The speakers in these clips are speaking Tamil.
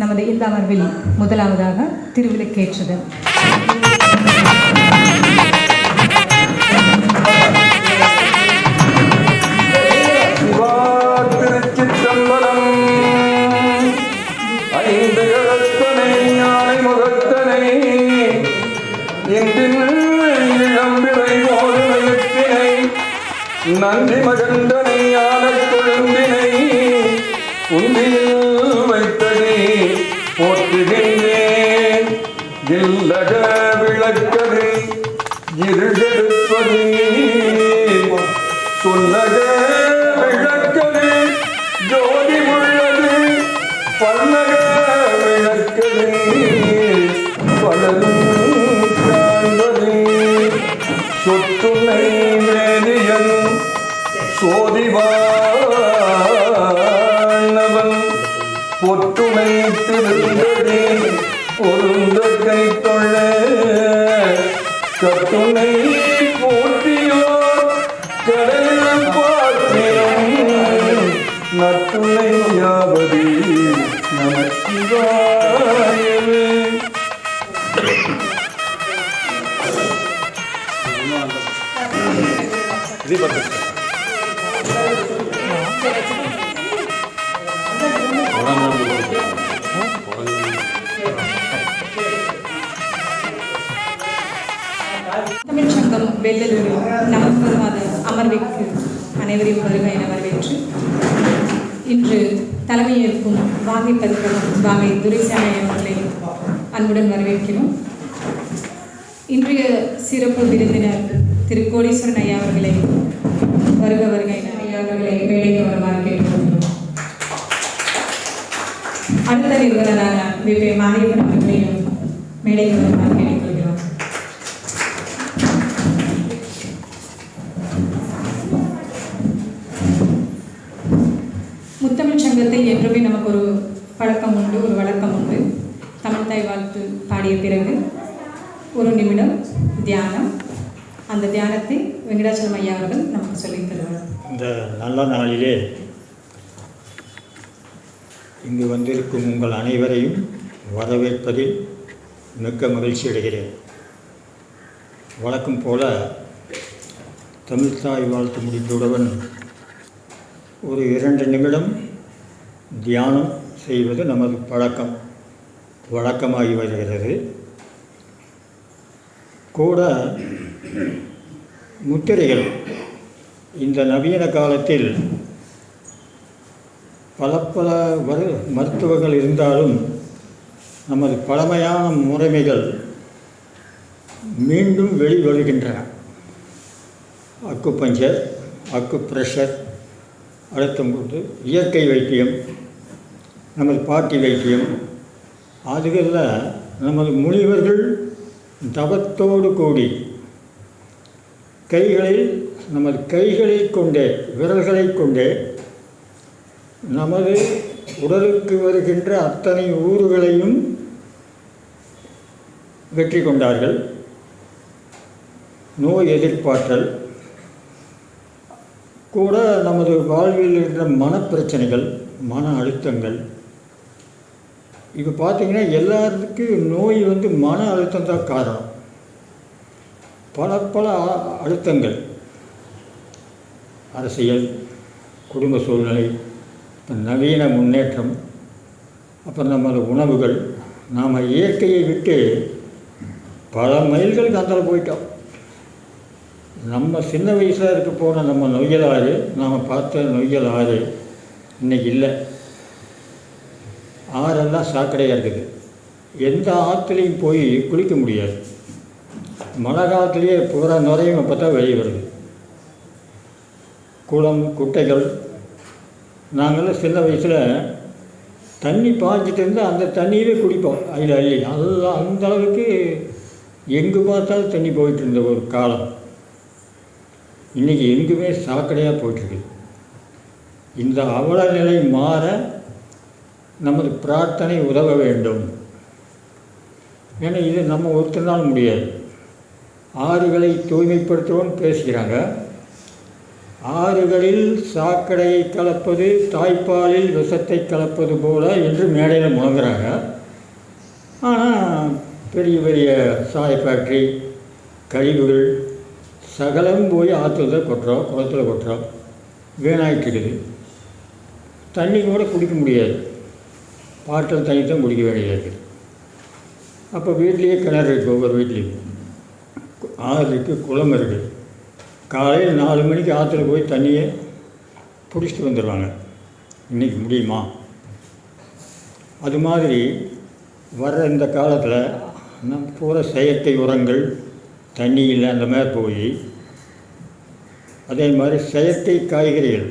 நமது இந்த அமர்வில் முதலாவதாக திருவிளக்கேற்றுதல். சொன்னக விளக்கது ஜோதி உள்ளது. பல்லக விளக்கது பலரும் காண்பது. சொத்துணை வேதியன் சோதிவானவன். பொற்றுணை திருந்ததே பொருந்த கை தொள்ள கத்துணை தமிழ் சங்கம் வெள்ளலூர் நவம்பர் மாத அமர்விற்கு அனைவரையும் வருகை என வரவேற்று இன்று தலைமையேற்கும் வாகை பதிப்பகம் வாகை துரைசாமி அவர்களை அன்புடன் வரவேற்கிறோம். இன்றைய சிறப்பு விருந்தினர் திரு கோடீஸ்வரன் ஐயா அவர்களை வருக வருகை ஐயா அவர்களை மேடைக்கு வருமாறு கேட்டுக்கொள்கிறோம். அடுத்த நிறுவனரான விபே மாரியப்பன் அவர்களையும் மேடைக்கு வருமாறு கேட்டுக்கொள்கிறோம். முத்தமிழ் சங்கத்தை என்றுமே நமக்கு ஒரு பழக்கம் உண்டு ஒரு வழக்கம் உண்டு. தமிழ்தாய் வாழ்த்து பாடிய பிறகு ஒரு நிமிடம் தியானம். அந்த தியானத்தை வெங்கடாச்சலம் ஐயா அவர்கள் நமக்கு சொல்லித் தருவார். இந்த நல்ல நாளிலே இங்கு வந்திருக்கும் உங்கள் அனைவரையும் வரவேற்பதில் மிக்க மகிழ்ச்சி அடைகிறேன். வழக்கம் போல தமிழ்தாய் வாழ்த்து முடிந்தவுடன் ஒரு இரண்டு நிமிடம் தியானம் செய்வது நமது பழக்கம் வழக்கமாகி வருகிறது. கூட முத்திரைகள். இந்த நவீன காலத்தில் பல பல வரு மருத்துவங்கள் இருந்தாலும் நமது பழமையான முறைமைகள் மீண்டும் வெளிவருகின்றன. அக்கு பஞ்சர் அக்கு ப்ரெஷர் அழுத்தம் கொடுத்து இயற்கை வைத்தியம் நமது பாட்டி வைத்தியம். அதுகளில் நமது முனிவர்கள் தவத்தோடு கூடி கைகளில் நமது கைகளை கொண்டே விரல்களை கொண்டே நமது உடலுக்கு வருகின்ற அத்தனை ஊறுகளையும் வெற்றி கொண்டார்கள். நோய் எதிர்ப்பாற்றல் கூட நமது வாழ்வில் இருக்கிற மனப்பிரச்சனைகள் மன அழுத்தங்கள். இப்போ பார்த்தீங்கன்னா எல்லாத்துக்கும் நோய் வந்து மன அழுத்தம் தான் காரணம். பல பல அழுத்தங்கள். அரசியல் குடும்ப சூழ்நிலை நவீன முன்னேற்றம் அப்புறம் நமது உணவுகள். நாம் இயற்கையை விட்டு பல மைல்கள் அந்தால போயிட்டோம். நம்ம சின்ன வயசில் இருக்க போன நம்ம நொய்யல் ஆறு நாம் பார்த்த நொய்யல் ஆறு இன்னைக்கு இல்லை. ஆறெல்லாம் சாக்கடையாக இருக்குது. எந்த ஆற்றுலையும் போய் குளிக்க முடியாது. மழை காலத்துலேயே பூரா நுரையும் அப்போ தான் வெளியே வருது. குளம் குட்டைகள் நாங்கள்லாம் சின்ன வயசில் தண்ணி பாய்ச்சிட்டு இருந்தால் அந்த தண்ணியவே குடிப்போம். அதில் அள்ளி அதெல்லாம் அந்த அளவுக்கு எங்கே பார்த்தாலும் தண்ணி போயிட்டு இருந்த ஒரு காலம். இன்றைக்கி எங்குமே சாக்கடையாக போயிட்டுருக்கு. இந்த அவல நிலை மாற நமது பிரார்த்தனை உதவ வேண்டும். ஏன்னா இது நம்ம ஒருத்தனால் முடியாது. ஆறுகளை தூய்மைப்படுத்துவோன்னு பேசுகிறாங்க. ஆறுகளில் சாக்கடையை கலப்பது தாய்ப்பாலில் விஷத்தை கலப்பது போல என்று மேடையில் முழங்குறாங்க. பெரிய பெரிய சாய ஃபேக்ட்ரி கழிவுகள் சகலம் போய் ஆற்றுல தான் கொட்டுறோம் குளத்துல கொட்டுறோம். வீணாகிட்டு இருக்குது தண்ணி கூட குடிக்க முடியாது. பாட்டில் தண்ணி தான் குடிக்க வேண்டியதாக இருக்குது. அப்போ வீட்லேயே கிணறு இருக்குது ஒவ்வொரு வீட்லேயும். ஆறுக்கு குளம் இருக்குது. காலையில் நாலு மணிக்கு ஆற்றுல போய் தண்ணியை பிடிச்சிட்டு வந்துடுவாங்க இன்றைக்கி முடியுமா? அது மாதிரி வர்ற இந்த காலத்தில் நம்ம பூரா செயற்கை உரங்கள் தண்ணி இல்லை அந்த மாதிரி போய் அதே மாதிரி செயற்கை காய்கறிகள்.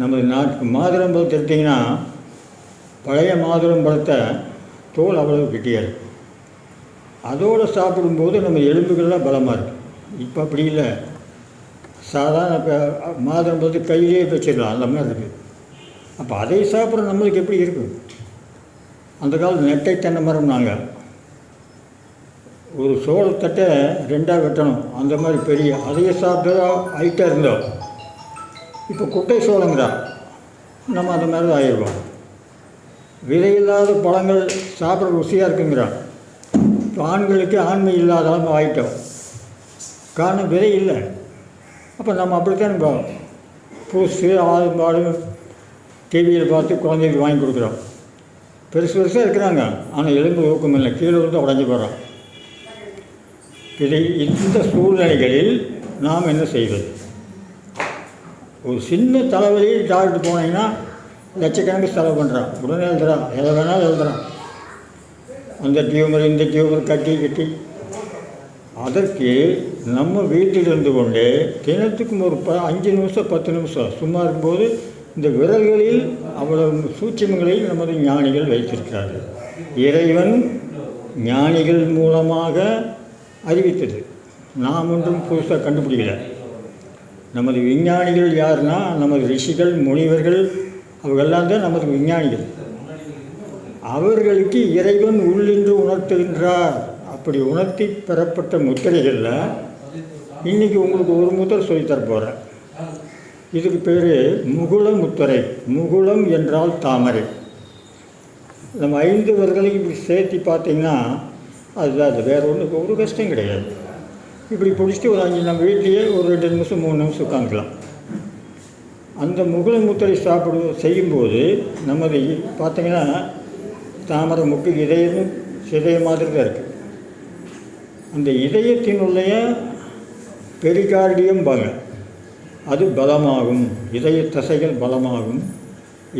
நமது நாட்டு மாதுளம்பழத்தை எடுத்திங்கன்னா பழைய மாதுளம்பழத்தை தோல் அவ்வளவு கெட்டியாக அதோடு சாப்பிடும்போது நம்ம எலும்புகள்லாம் பலமாக இருக்கும் இப்போ அப்படி இல்லை. சாதாரண இப்போ மாதுளம்பழத்தை கையிலே வச்சிடலாம் அந்த மாதிரி இருக்குது அப்போ அதை சாப்பிட்ற நம்மளுக்கு எப்படி இருக்கும்? அந்த காலம் நெட்டை தென்னை மரம் நாங்கள் ஒரு சோளத்தட்டை ரெண்டாக வெட்டணும் அந்த மாதிரி பெரிய அதையே சாப்பிட்டதா ஹைட்டாக இருந்தோம் இப்போ குட்டை சோளங்கிறா நம்ம அந்த மாதிரி தான் ஆயிடுவோம். விதையில்லாத பழங்கள் சாப்பிட்ற ருசியாக இருக்குங்கிறான். ஆண்களுக்கு ஆண்மை இல்லாத அளவு காரணம் விதை இல்லை. அப்போ நம்ம அப்படித்தான் இப்போ பூசு ஆடு மாடு டிவியில் பார்த்து குழந்தைகளுக்கு வாங்கி கொடுக்குறோம். பெருசு பெருசாக இருக்கிறாங்க. ஆனால் எலும்பு ஊக்கம் இல்லை. கீழே வந்து உடஞ்சி போகிறோம் இதை இந்த சூழ்நிலைகளில் நாம் என்ன செய்வது? ஒரு சின்ன தலைவலி டாக்டர் போனீங்கன்னா லட்சக்கணக்கு செலவு பண்ணுறான் உடனே எழுதுறான். எதை வேணாலும் எழுதுறான். அந்த டியூமர் இந்த டியூமர் கட்டி கட்டி. அதற்கு நம்ம வீட்டில் இருந்து கொண்டு தினத்துக்கும் ஒரு ப அஞ்சு நிமிஷம் பத்து நிமிஷம் சும்மா இருக்கும்போது இந்த விரல்களில் அவ்வளவு சூட்சமங்களை நமது ஞானிகள் வைத்திருக்கிறார்கள். இறைவன் ஞானிகள் மூலமாக அறிவித்தது. நாம் ஒன்றும் புதுசாக கண்டுபிடிக்கல. நமது விஞ்ஞானிகள் யாருன்னா நமது ரிஷிகள் முனிவர்கள் அவர்களெல்லாம் தான் நமது விஞ்ஞானிகள். அவர்களுக்கு இறைவன் உள்ளின்று உணர்த்துகின்றார். அப்படி உணர்த்தி பெறப்பட்ட முத்திரைகளில் இன்றைக்கி உங்களுக்கு ஒரு முத்திரை சொல்லித்தர போகிறேன் இதுக்கு பேர் முகுள முத்திரை. முகுளம் என்றால் தாமரை. நம்ம ஐந்து வர்களையும் இப்படி சேர்த்து பார்த்தீங்கன்னா அதுதான் அது வேறு ஒன்றும் ஒரு கஷ்டம் கிடையாது. இப்படி பிடிச்சிட்டு ஒரு அஞ்சு நம்ம வீட்லேயே ஒரு ரெண்டு நிமிஷம் மூணு நிமிஷம் உட்காந்துக்கலாம். அந்த முகுள முத்திரை சாப்பிடு செய்யும்போது நமது பார்த்தீங்கன்னா தாமரை முக்கு இதயம் சிதைய மாதிரி தான் இருக்குது அந்த இதயத்தினுடைய பெரிகார்டியம்பாங்க அது பலமாகும். இதய தசைகள் பலமாகும்.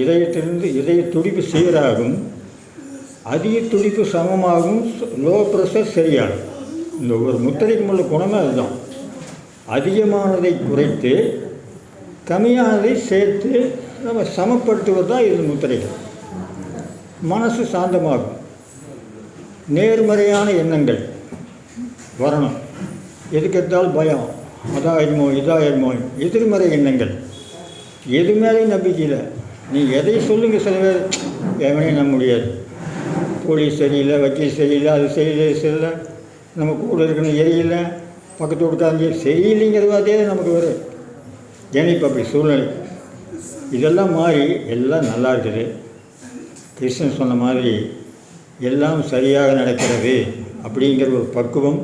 இதயத்திலிருந்து இதய துடிப்பு சீராகும். அதிக துடிப்பு சமமாகும். லோ ப்ரெஷர் சரியாகும். இந்த ஒரு முத்திரைக்கு உள்ள குணமே அதுதான். அதிகமானதை குறைத்து கம்மியானதை சேர்த்து நம்ம சமப்படுத்துவது தான் இது முத்திரைகள். மனசு சாந்தமாகும். நேர்மறையான எண்ணங்கள் வரணும். எதுக்கு எடுத்தாலும் பயம். அதாயிருமோ இதாயிருமோ எதிர்மறை எண்ணங்கள். எது மேலேயும் நம்பிக்கை இல்லை. நீ எதை சொல்லுங்கள் சில பேர். எவனையும் நம்ப முடியாது. போலீஸ் சரியில்லை வக்கீல் சரியில்லை அது சரியில்லை சரியில்லை. நம்ம கூட இருக்கணும் எரியில்லை பக்கத்து வீட்டுக்காரங்க சரியில்லைங்கிற வார்த்தையே நமக்கு வரும். ஏன்னா இப்போ அப்படி சூழ்நிலை? இதெல்லாம் மாறி எல்லாம் நல்லா இருக்குது. கிருஷ்ணன் சொன்ன மாதிரி எல்லாம் சரியாக நடக்கிறது அப்படிங்கிற ஒரு பக்குவம்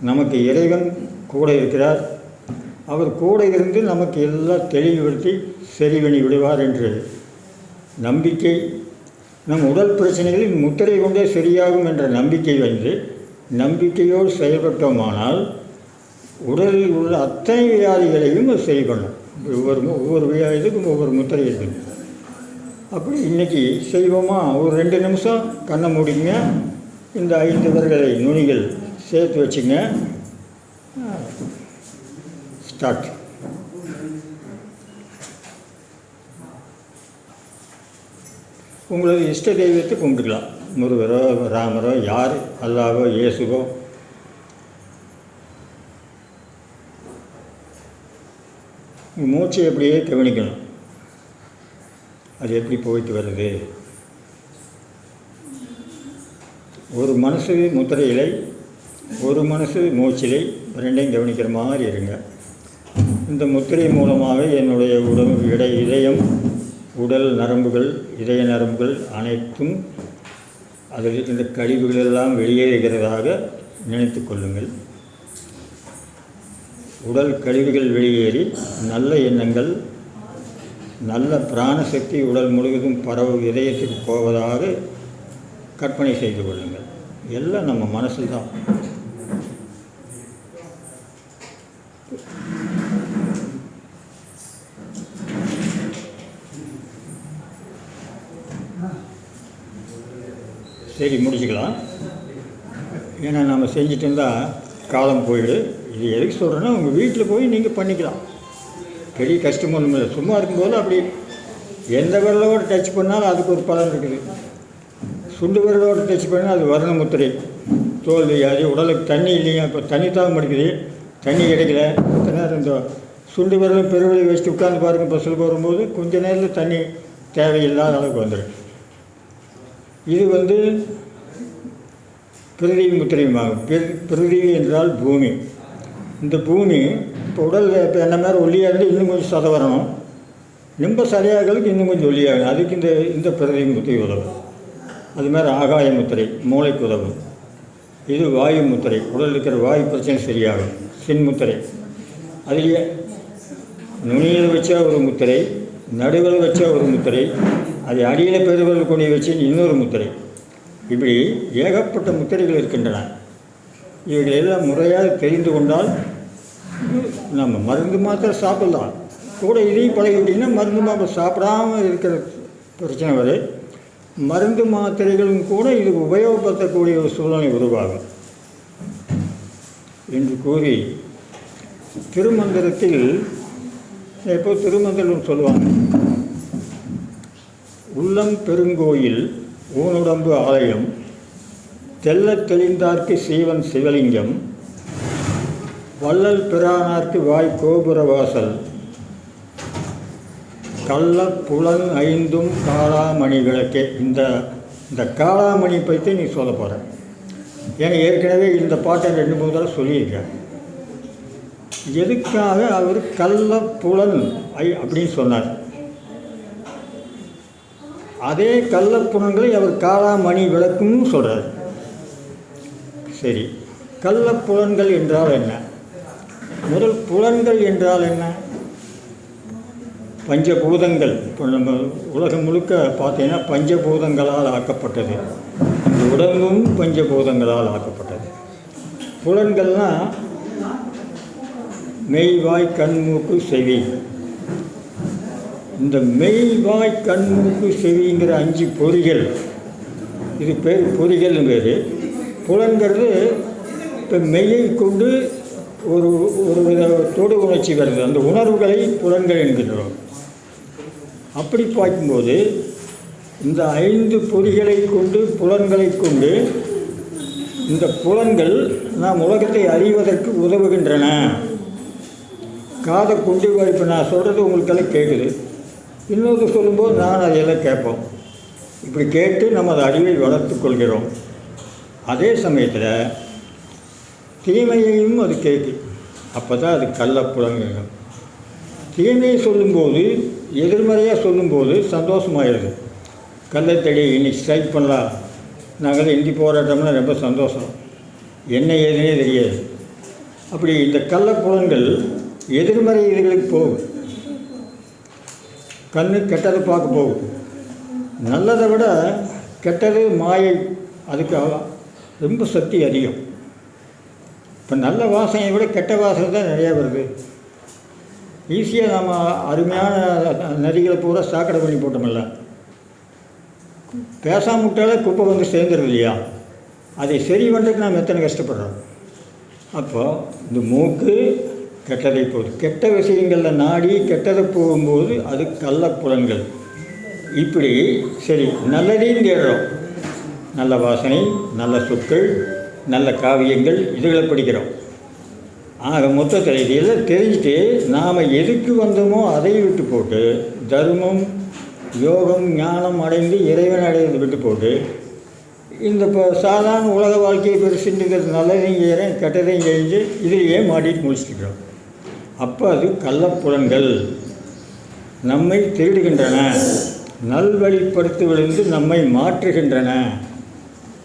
நமக்கு இறைவன் கூட இருக்கிறார். அவர் கூட இருந்து நமக்கு எல்லாம் தெளிவுபடுத்தி சரி பண்ணி விடுவார் என்று நம்பிக்கை நம் உடல் பிரச்சனைகளில் முத்திரை கொண்டே சரியாகும் என்ற நம்பிக்கை வந்து நம்பிக்கையோடு செயல்பட்டோமானால் உடலில் உள்ள அத்தனை வியாதிகளையும் சரி பண்ணும். ஒவ்வொரு ஒவ்வொரு வியாதிக்கும் ஒவ்வொரு முத்திரை இருக்குது அப்படி இன்னைக்கு செய்வோமா? ஒரு ரெண்டு நிமிஷம் கண்ணை மூடிங்க. இந்த ஐந்து விரல்களை நுனிகள் சேர்த்து வச்சுங்க. ஸ்டார்ட் உங்களது இஷ்ட தெய்வத்தை கும்பிட்டுக்கலாம். முருகரோ ராமரோ யார்? அல்லாவோ இயேசுவோ. உங்கள் மூச்சை அப்படியே கவனிக்கணும். அது எப்படி போயிட்டு வருது? ஒரு மனசு முத்திரையிலை ஒரு மனசு மூச்சிலை ரெண்டையும் கவனிக்கிற மாதிரி இருங்க. இந்த முத்திரை மூலமாக என்னுடைய உடம்பு இடை இதயம் உடல் நரம்புகள் இதய நரம்புகள் அனைத்தும் அதில் இந்த கழிவுகள் எல்லாம் வெளியேறுகிறதாக நினைத்து கொள்ளுங்கள். உடல் கழிவுகள் வெளியேறி நல்ல எண்ணங்கள் நல்ல பிராணசக்தி உடல் முழுவதும் பரவு இதயத்துக்கு போவதாக கற்பனை செய்து கொள்ளுங்கள். எல்லாம் நம்ம மனசில் தான். சரி முடிச்சுக்கலாம். ஏன்னா நம்ம செஞ்சுட்டு இருந்தால் காலம் போயிடு. இது எதுக்கு சொல்கிறேன்னா உங்கள் வீட்டில் போய் நீங்கள் பண்ணிக்கலாம். பெரிய கஷ்டம் ஒன்றும் இல்லை சும்மா இருக்கும்போது அப்படி எந்த விரலோடு டச் பண்ணாலும் அதுக்கு ஒரு பலன் இருக்குது. சுண்டு விரலோடு டச் பண்ணால் அது வர்ண முத்திரை. தோல் வியாதி உடலுக்கு தண்ணி இல்லையா? இப்போ தண்ணி தான் மாட்டேங்குது தண்ணி கிடைக்கல. கொஞ்ச நேரம் இந்த சுண்டு விரலும் பெருவழி வச்சுட்டு உட்காந்து பாருங்கள் பஸ்ஸில் போகும்போது கொஞ்ச நேரத்தில் தண்ணி தேவையில்லாத அளவுக்கு வந்துடும். இது வந்து பிரிதிவி முத்திரையுமாகும். பிரி பிரிதிவி என்றால் பூமி. இந்த பூமி இப்போ உடல் இப்போ என்ன மாதிரி ஒல்லியாக இன்னும் கொஞ்சம் சதை வரணும் ரொம்ப சரியாகிறதுக்கு இன்னும் கொஞ்சம் ஒல்லியாகணும். அதுக்கு இந்த இந்த பிரதிவி முத்திரை உதவும். அது மாதிரி ஆகாய முத்திரை மூளைக்கு உதவும். இது வாயு முத்திரை. உடலில் இருக்கிற வாயு பிரச்சனை சரியாகும். சின்முத்திரை முத்திரை. அதுலேயே நுனியில் வச்சா ஒரு முத்திரை நடுவில் வச்சா ஒரு முத்திரை அது அடியில் பெருவல் கொண்டு வச்சு இன்னொரு முத்திரை. இப்படி ஏகப்பட்ட முத்திரைகள் இருக்கின்றன. இவைகளெல்லாம் முறையாக தெரிந்து கொண்டால் நம்ம மருந்து மாத்திரை சாப்பிடலாம். கூட இதையும் பழகிட்டீங்கன்னா மருந்து மாத்திரை சாப்பிடாம இருக்கிற பிரச்சனை வரை. மருந்து மாத்திரைகளும் கூட இது உபயோகப்படுத்தக்கூடிய ஒரு சூழ்நிலை உருவாகும். என்று கூறி திருமந்திரத்தில் எப்போ திருமந்திரம் சொல்லுவாங்க. உள்ளம் பெருங்கோயில் ஊனுடம்பு ஆலயம் தெல்லத் தெளிந்தார்க்கு சீவன் சிவலிங்கம் வள்ளல் பிரானார்க்கு வாய் கோபுர வாசல் கள்ள புலன் ஐந்தும் காளாமணி விளக்கே. இந்த இந்த காளாமணி பற்றி நீ சொல்ல போகிற ஏன்னா ஏற்கனவே இந்த பாட்டை ரெண்டு மூணு தடவை சொல்லியிருக்கேன் எதுக்காக அவர் கள்ள புலன் ஐ அப்படின்னு சொன்னார்? அதே கள்ளப்புலன்களை அவர் காளாமணி விளக்குன்னு சொல்கிறார் சரி. கள்ள புலன்கள் என்றால் என்ன? முதல் புலன்கள் என்றால் என்ன? பஞ்சபூதங்கள். இப்போ நம்ம உலகம் முழுக்க பார்த்தீங்கன்னா பஞ்சபூதங்களால் ஆக்கப்பட்டது. இந்த உடம்பும் பஞ்சபூதங்களால் ஆக்கப்பட்டது. புலன்கள்னால் மெய் வாய் கண் மூக்கு செவி. இந்த மெய் வாய் கண் மூக்கு செவிங்கிற அஞ்சு பொறிகள் இது பேர் பொறிகள்னு பேர். புலன்கிறது இப்போ மெய்யை கொண்டு ஒரு ஒரு வித தொடு உணர்ச்சி வருது. அந்த உணர்வுகளை புலன்கள் என்கின்றோம். அப்படி பார்க்கும்போது இந்த ஐந்து பொறிகளை கொண்டு புலன்களை கொண்டு இந்த புலன்கள் நாம் உலகத்தை அறிவதற்கு உதவுகின்றன. காதை கொண்டு இப்போ நான் சொல்கிறது உங்களுக்கெல்லாம் கேட்குது இன்னொரு சொல்லும்போது நான் அதையெல்லாம் கேட்போம். இப்படி கேட்டு நம்ம அதை அறிவை வளர்த்து கொள்கிறோம். அதே சமயத்தில் தீமையையும் அது கேட்கு. அப்போ தான் அது கள்ளப்புலங்கள் தீமையை சொல்லும்போது எதிர்மறையாக சொல்லும்போது சந்தோஷமாயிருது. கள்ளத்தடி இன்னைக்கு ஸ்ட்ரைக் பண்ணலாம். நாங்கள் இந்தி போராட்டம்னா ரொம்ப சந்தோஷம். என்ன ஏதுனே தெரியாது. அப்படி இந்த கள்ளப்புலன்கள் எதிர்மறை இதுகளுக்கு போகும். கண்ணு கெட்டதை பார்க்க போகும். நல்லதை விட கெட்டது மாயை. அதுக்கு ரொம்ப சக்தி அதிகம். இப்போ நல்ல வாசனையை விட கெட்ட வாசனை தான் நிறையா வருது. ஈஸியாக நம்ம அருமையான நதிகளை பூரா சாக்கடை பண்ணி போட்டோமில்ல பேசாம விட்டாலே குப்பை வந்து சேர்ந்துருது இல்லையா? அதை சரி பண்ணுறதுக்கு நாம் எத்தனை கஷ்டப்படுறோம்? அப்போது இந்த மூக்கு கெட்டதை போகுது கெட்ட விஷயங்களில் நாடி கெட்டதை போகும்போது அது கள்ளப்புலன்கள் இப்படி சரி நல்லதையும் தேடுறோம். நல்ல வாசனை நல்ல சொற்கள் நல்ல காவியங்கள் இதுகளை படிக்கிறோம். ஆக மொத்தத்தில் இதெல்லாம் தெரிஞ்சுட்டு நாம் எதுக்கு வந்தோமோ அதை விட்டு போட்டு தர்மம் யோகம் ஞானம் அடைந்து இறைவன் அடைந்து விட்டு போட்டு இந்த இப்போ சாதாரண உலக வாழ்க்கையை பெருசுன்றது நல்லதையும் செய்கிறேன் கெட்டதையும் செஞ்சு இதிலேயே மாட்டிட்டு முடிச்சுக்கிறோம் அப்போ அது கள்ளப்புலன்கள். நம்மை திருடுகின்றன. நல்வழிப்படுத்துவதிலிருந்து நம்மை மாற்றுகின்றன.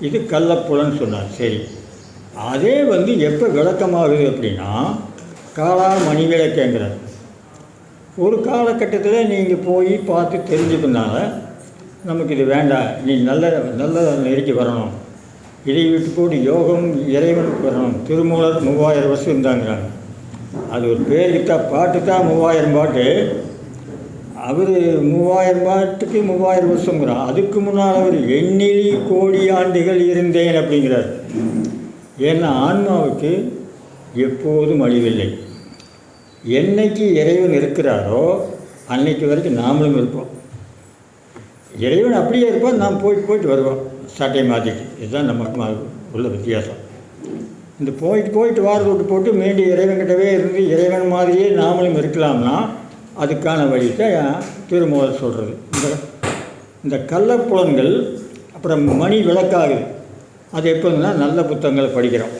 இது கள்ளப்புலன்னு சொன்னார். சரி. அதே வந்து எப்போ விளக்கமாகுது அப்படின்னா காலா மணி விளக்கங்கிறார் ஒரு காலகட்டத்தில் நீங்கள் போய் பார்த்து தெரிஞ்சுக்கனால நமக்கு இது வேண்டாம். நீ நல்ல நல்ல நெருக்கி வரணும். இதை விட்டு போட்டு யோகம் இறைவனுக்கு வரணும். திருமூலர் மூவாயிரம் வருஷம் இருந்தாங்கிறாங்க. அது ஒரு பேருக்கு தான் பாட்டு தான் மூவாயிரம் பாட்டு. அவர் மூவாயிரம் பாட்டுக்கு மூவாயிரம் வருஷங்கிறார். அதுக்கு முன்னால் அவர் எண்ணிலி கோடி ஆண்டுகள் இருந்தேன் அப்படிங்கிறார். ஏன்னா ஆன்மாவுக்கு எப்போதும் அழிவில்லை. என்னைக்கு இறைவன் இருக்கிறாரோ அன்னைக்கு வரைக்கும் நாமளும் இருப்போம். இறைவன் அப்படியே இருப்போம் நாம் போயிட்டு போயிட்டு வருவோம். சட்டை மாற்றிட்டு இதுதான் நமக்கு உள்ள வித்தியாசம். இந்த போயிட்டு போயிட்டு வாரத்தை விட்டு போட்டு மீண்டும் இறைவன்கிட்டவே இருந்து இறைவன் மாதிரியே நாமளும் இருக்கலாம்னா அதுக்கான வழி தான் திருமூலர் சொல்கிறது இந்த இந்த கள்ளப்புலன்கள் அப்புறம் மணி விளக்காகுது. அது எப்போதுன்னா நல்ல புத்தகங்களை படிக்கிறோம்.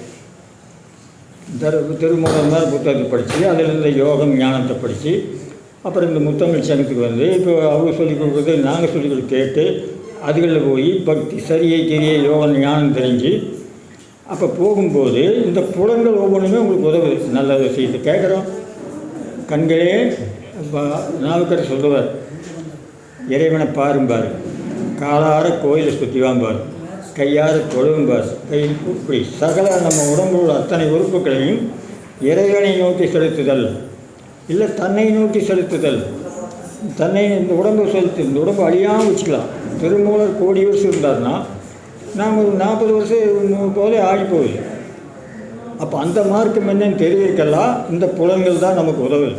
தரு திருமூலம் தான் புத்தகத்தை படித்து அதில் இருந்த யோகம் ஞானத்தை படித்து அப்புறம் இந்த முத்தமிழ் சங்கத்துக்கு வந்து இப்போ அவங்க சொல்லிக் கொடுக்குறது நாங்கள் சொல்லிக் கொடுத்து கேட்டு அதுகளில் போய் பக்தி சரியை தெரிய யோகம் ஞானம் தெரிஞ்சு அப்போ போகும்போது இந்த புலங்கள் ஒவ்வொன்றுமே உங்களுக்கு உதவுது. நல்ல விஷயத்தை கேட்குறோம். கண்களே நாவுக்கர் சொல்லுவார் இறைவனை பாரும்பார். காலார கோயிலை சுற்றிவாம்பார் கையார தொழும்பார் கை இப்படி சகல நம்ம உடம்புள்ள அத்தனை உறுப்புகளையும் இறைவனை நோக்கி செலுத்துதல். இல்லை தன்னை நோக்கி செலுத்துதல். தன்னை இந்த உடம்பு செலுத்து இந்த உடம்பு அழியாமல் வச்சுக்கலாம். திருமூலர் கோடி வருஷம் இருந்தார்னா நாம் ஒரு நாற்பது வருஷம் போல ஆகி போகுது. அப்போ அந்த மார்க்கம் என்னன்னு தெரிவிக்கலாம் இந்த புலன்கள் தான் நமக்கு உதவுது.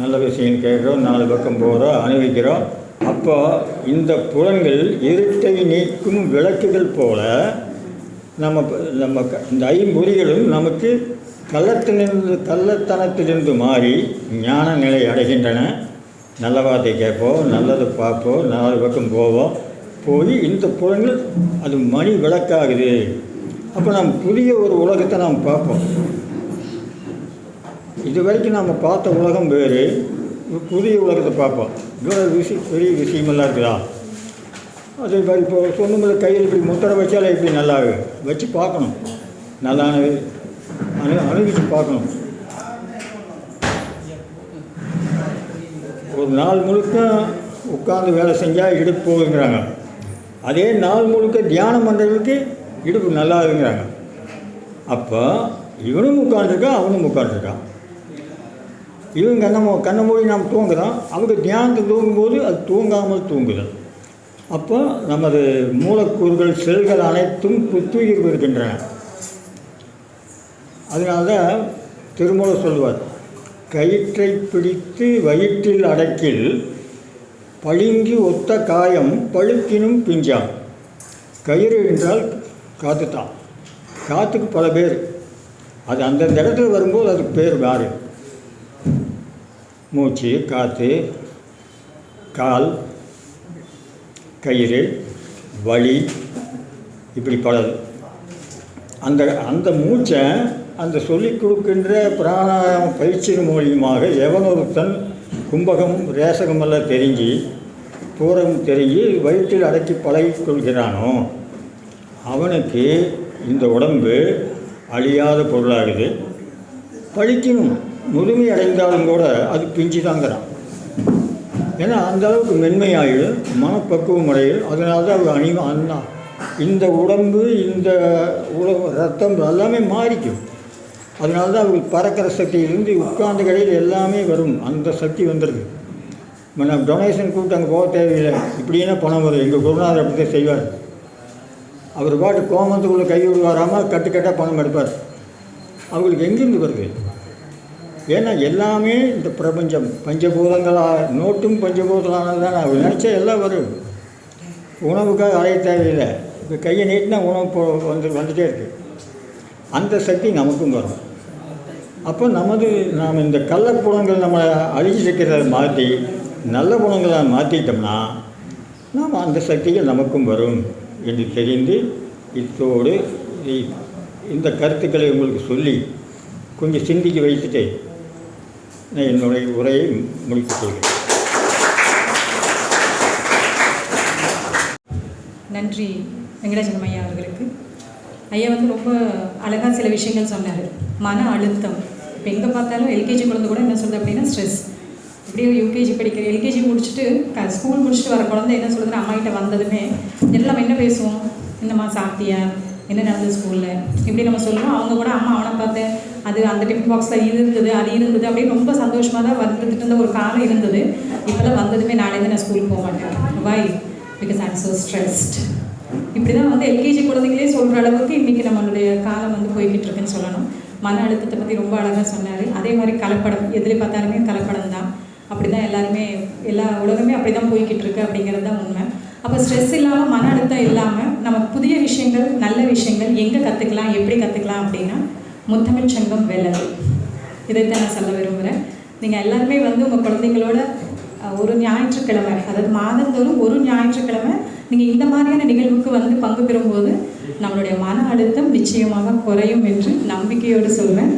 நல்ல விஷயம் கேட்குறோம் நாலு பக்கம் போகிறோம் அனுபவிக்கிறோம் அப்போ இந்த புலன்கள் இருட்டை நீக்கும் விளக்குகள் போல நம்ம நம்ம இந்த ஐம்பொறிகளும் நமக்கு கள்ளத்திலிருந்து கள்ளத்தனத்திலிருந்து மாறி ஞான நிலை அடைகின்றன. நல்ல வார்த்தை கேட்போம் நல்லது பார்ப்போம் நாலு பக்கம் போவோம். போய் இந்த புலன்கள் அது மணி விளக்காகுது. அப்போ நாம் புதிய ஒரு உலகத்தை நாம் பார்ப்போம். இது வரைக்கும் நம்ம பார்த்த உலகம் வேறு. புதிய உலகத்தை பார்ப்போம். இவ்வளோ விஷயம் பெரிய விஷயமெல்லாம் இருக்குதா? அதே மாதிரி இப்போ சொன்னமுறை கையில் இப்படி முத்திரை வச்சாலே இப்படி நல்லா வச்சு பார்க்கணும். நல்லா அணு அணுகிச்சு பார்க்கணும். ஒரு நாள் முழுக்க உட்காந்து வேலை செஞ்சால் இடுப்பு போகுங்கிறாங்க அதே நாள் முழுக்க தியானம் பண்ணுறதுக்கு இடுப்பு நல்லா இருக்குங்கிறாங்க அப்போ இவனும் உட்காந்துருக்கான் அவனும் உட்காந்துருக்கான் இவன் கண்ணமோ கண்ணை மூடி நாம் தூங்குகிறோம் அவங்க தியானத்தை தூங்கும்போது அது தூங்காமல் தூங்குதல் அப்போ நமது மூலக்கூறுகள் செல்கள் அனைத்தும் புத்துயிர் இருக்கின்றன அதனால தான் திருமூல சொல்லுவார் கயிற்றை பிடித்து வயிற்றில் அடக்கில் பழுங்கி ஒத்த காயம் பழுக்கினும் பிஞ்சாம். கயிறு என்றால் காற்று தான் காற்றுக்கு பல பேர். அது அந்தந்த இடத்துல வரும்போது அதுக்கு பேர் மாறும் மூச்சு காற்று கால் கயிறு வலி இப்படி பலது. அந்த அந்த மூச்சை அந்த சொல்லிக் கொடுக்கின்ற பிராணாயாம பயிற்சியின் மூலியமாக எவனொருத்தன் கும்பகம் ரேசகமெல்லாம் தெரிஞ்சு தூரம் தெரிஞ்சு வயிற்றில் அடக்கி பழகி கொள்கிறானோ அவனுக்கு இந்த உடம்பு அழியாத பொருளாகுது. பழிக்கணும். முதுமை அடைந்தாலும் கூட அது பிஞ்சு தாங்கிறான் ஏன்னா அந்த அளவுக்கு மென்மையாயிடும் மனப்பக்குவம் அடையும் அதனால தான் அவர் அணி அந்த இந்த உடம்பு இந்த உடம்பு ரத்தம் எல்லாமே மாறிக்கும். அதனால தான் அவங்களுக்கு பறக்கிற சக்தியிலிருந்து உட்கார்ந்த கடையில் எல்லாமே வரும். அந்த சக்தி வந்துடுது இப்போ நம்ம டொனேஷன் கூப்பிட்டு அங்கே போக தேவையில்லை. இப்படின்னா பணம் வரும்? எங்கள் குருநாதர் அப்படி தான் செய்வார். அவர் பாட்டு கோமத்துக்குள்ளே கை விடுவாராமல் கட்டுக்கட்டாக பணம் எடுப்பார். அவங்களுக்கு எங்கேருந்து வருது? ஏன்னா எல்லாமே இந்த பிரபஞ்சம். பஞ்சபூதங்களாக நோட்டும் பஞ்சபூதங்களானது தான். அவர் நினச்சா எல்லாம் வரும். உணவுக்காக அலைய தேவையில்லை. இப்போ கையை நீட்டினா உணவு போ வந்து வந்துகிட்டே இருக்குது அந்த சக்தி நமக்கும் வரும். அப்போ நமது நாம் இந்த கள்ளப்புணங்கள் நம்ம அழிச்சிருக்கிறத மாற்றி நல்ல குணங்களை மாற்றிட்டோம்னா நாம் அந்த சக்திகள் நமக்கும் வரும் என்று தெரிந்து இத்தோடு இந்த கருத்துக்களை உங்களுக்கு சொல்லி கொஞ்சம் சிந்திக்க வைத்துட்டு நான் என்னுடைய உரையை முடித்துக் கொள்கிறேன். நன்றி வெங்கடாச்சலம் ஐயா அவர்களுக்கு. ஐயா வந்து ரொம்ப அழகாக சில விஷயங்கள் சொன்னார். மன அழுத்தம். இப்போ எங்கே பார்த்தாலும் எல்கேஜி குழந்தை கூட என்ன சொல்லுது அப்படின்னா ஸ்ட்ரெஸ் இப்படியே யூகேஜி படிக்கிற எல்கேஜி முடிச்சுட்டு க ஸ்கூல் முடிச்சுட்டு வர குழந்தை என்ன சொல்லுதுன்னா அம்மா கிட்ட வந்ததுமே எல்லாம் என்ன பேசுவோம்? என்னம்மா சாப்பிட்டியா? என்ன நடந்தது ஸ்கூலில் இப்படி நம்ம சொல்லணும் அவங்க கூட அம்மா அவனை பார்த்தேன் அது அந்த டிஃபன் பாக்ஸில் இது இருந்தது அது இருந்தது அப்படின்னு ரொம்ப சந்தோஷமாக தான் வந்துட்டு இருந்த ஒரு காலம் இருந்தது. இப்போல்லாம் வந்ததுமே நாளைலேருந்து நான் ஸ்கூலுக்கு போக மாட்டேன். Why because I'm so stressed இப்படி தான் வந்து எல்கேஜி குழந்தைங்களே சொல்கிற அளவுக்கு இன்றைக்கி நம்மளுடைய காலம் வந்து போய்கிட்டு இருக்குன்னு சொல்லணும். மன அழுத்தத்தை பற்றி ரொம்ப அழகாக சொன்னார். அதே மாதிரி கலப்படம் எதில் பார்த்தாலுமே கலப்படம் தான் அப்படி தான் எல்லாருமே எல்லா உலகமே அப்படி தான் போய்கிட்டு இருக்கு அப்படிங்கிறது தான் உண்மை. அப்போ ஸ்ட்ரெஸ் இல்லாமல் மன அழுத்தம் இல்லாமல் நம்ம புதிய விஷயங்கள் நல்ல விஷயங்கள் எங்கே கற்றுக்கலாம் எப்படி கற்றுக்கலாம் அப்படின்னா முத்தமிழ் சங்கம் வெள்ளது இதைத்தான் நான் சொல்ல விரும்புகிறேன் நீங்கள் எல்லாருமே வந்து உங்கள் குழந்தைங்களோட ஒரு ஞாயிற்றுக்கிழமை அதாவது மாதந்தோறும் ஒரு ஞாயிற்றுக்கிழமை நீங்கள் இந்த மாதிரியான நிகழ்வுக்கு வந்து பங்கு பெறும்போது நம்மளுடைய மன அழுத்தம் நிச்சயமாக குறையும் என்று நம்பிக்கையோடு சொல்வேன்.